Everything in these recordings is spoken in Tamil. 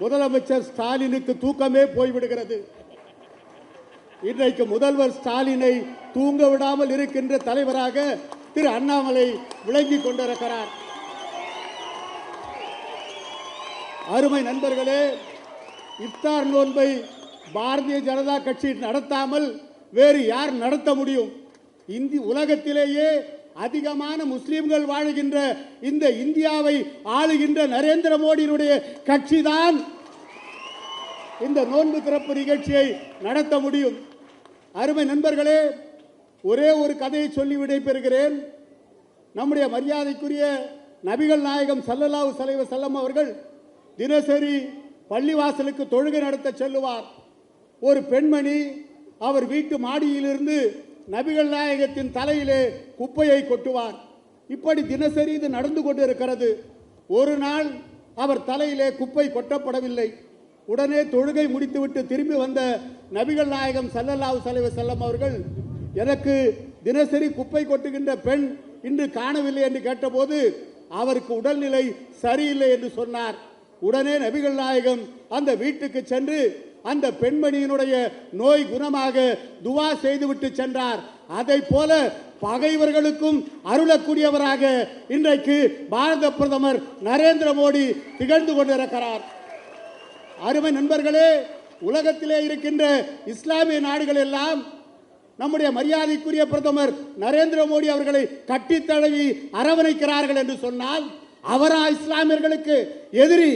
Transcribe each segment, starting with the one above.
முதலமைச்சர் ஸ்டாலினுக்கு தூக்கமே போய்விடுகிறது. இன்றைக்கு முதல்வர் ஸ்டாலினை தூங்க விடாமல் இருக்கின்ற தலைவராக திரு அண்ணாமலை விளங்கிக் கொண்டிருக்கிறார். அருமை நண்பர்களே இஃப்தார் நோன்பை பாரதிய ஜனதா கட்சி நடத்தாமல் வேறு யார் நடத்த முடியும்? இந்தி உலகத்திலேயே அதிகமான முஸ்லிம்கள் வாழுகின்ற இந்த இந்தியாவை ஆளுகின்ற நரேந்திர மோடியினுடைய கட்சிதான் இந்த நோன்பு திறப்பு நிகழ்ச்சியை நடத்த முடியும். அருமை நண்பர்களே ஒரே ஒரு கதையை சொல்லி விடைபெறுகிறேன். நம்முடைய மரியாதைக்குரிய நபிகள் நாயகம் சல்லல்லாஹு சலைவ செல்லம் அவர்கள் தினசரி பள்ளிவாசலுக்கு தொழுகை நடத்த செல்லுவார். ஒரு பெண்மணி அவர் வீட்டு மாடியிலிருந்து நபிகள் நாயகத்தின் தலையிலே குப்பையை கொட்டுவார். இப்படி தினசரி இது நடந்து கொண்டிருக்கிறது. ஒரு நாள் அவர் தலையிலே குப்பை கொட்டப்படவில்லை. உடனே தொழுகை முடித்துவிட்டு திரும்பி வந்த நபிகள் நாயகம் சல்லல்லாஹு அலைஹி செல்லம் அவர்கள் எனக்கு தினசரி குப்பை கொட்டுகின்ற பெண் இன்று காணவில்லை என்று கேட்டபோது அவருக்கு உடல்நிலை சரியில்லை என்று சொன்னார். உடனே நபிகள் நாயகம் அந்த வீட்டுக்கு சென்று அந்த பெண்மணியினுடைய நோய் குணமாக துவா செய்துவிட்டு சென்றார். அதை போல பகைவர்களுக்கும் அருளக்கூடியவராக இன்றைக்கு பாரத பிரதமர் நரேந்திர மோடி திகழ்ந்து கொண்டிருக்கிறார். அருமை நண்பர்களே உலகத்திலே இருக்கின்ற இஸ்லாமிய நாடுகள் எல்லாம் நம்முடைய மரியாதைக்குரிய பிரதமர் நரேந்திர மோடி அவர்களை கட்டித்தழுவி அரவணைக்கிறார்கள் என்று சொன்னால் அவரா இஸ்லாமியர்களுக்கு எதிரி?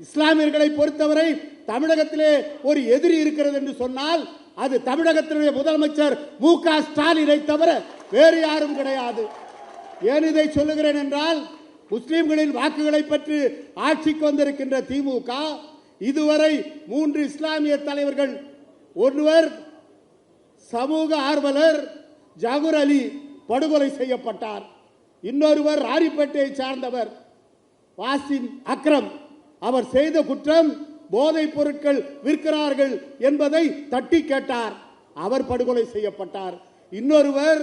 இஸ்லாமியர்களை பொறுத்தவரை தமிழகத்திலே ஒரு எதிரி இருக்கிறது என்று சொன்னால் அது தமிழகத்தினுடைய முதலமைச்சர் மு க ஸ்டாலினை தவிர வேறு யாரும் கிடையாது. ஏன் இதை சொல்லுகிறேன் என்றால் முஸ்லிம்களின் வாக்குகளை பற்றி ஆட்சிக்கு வந்திருக்கின்ற திமுக இதுவரை மூன்று இஸ்லாமிய தலைவர்கள் ஒருவர் சமூக ஆர்வலர் ஜகுர் அலி படுகொலை செய்யப்பட்டார். இன்னொருவர் ராரிப்பேட்டையை சார்ந்தவர் வாசிம் அக்ரம். அவர் செய்த குற்றம் போதைப் பொருட்கள் விற்கிறார்கள் என்பதை தட்டி கேட்டார். அவர் படுகொலை செய்யப்பட்டார். இன்னொருவர்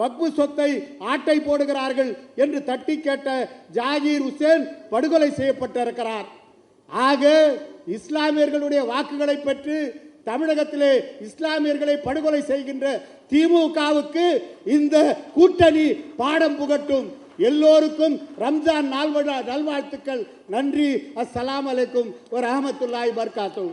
வக்பு சொத்தை ஆட்டை போடுகிறார்கள் என்று தட்டி கேட்ட ஜாகீர் ஹுசேன் படுகொலை செய்யப்பட்டிருக்கிறார். ஆக இஸ்லாமியர்களுடைய வாக்குகளை பெற்று தமிழகத்திலே இஸ்லாமியர்களை படுகொலை செய்கின்ற திமுகவுக்கு இந்த கூட்டணி பாடம் புகட்டும். எல்லோருக்கும் ரம்ஜான் நாள்வழ நல்வாழ்த்துக்கள். நன்றி. அஸ்ஸலாம் அலைக்கும். ஒரு அஹமத்துல்லாய் பர்காத்தும்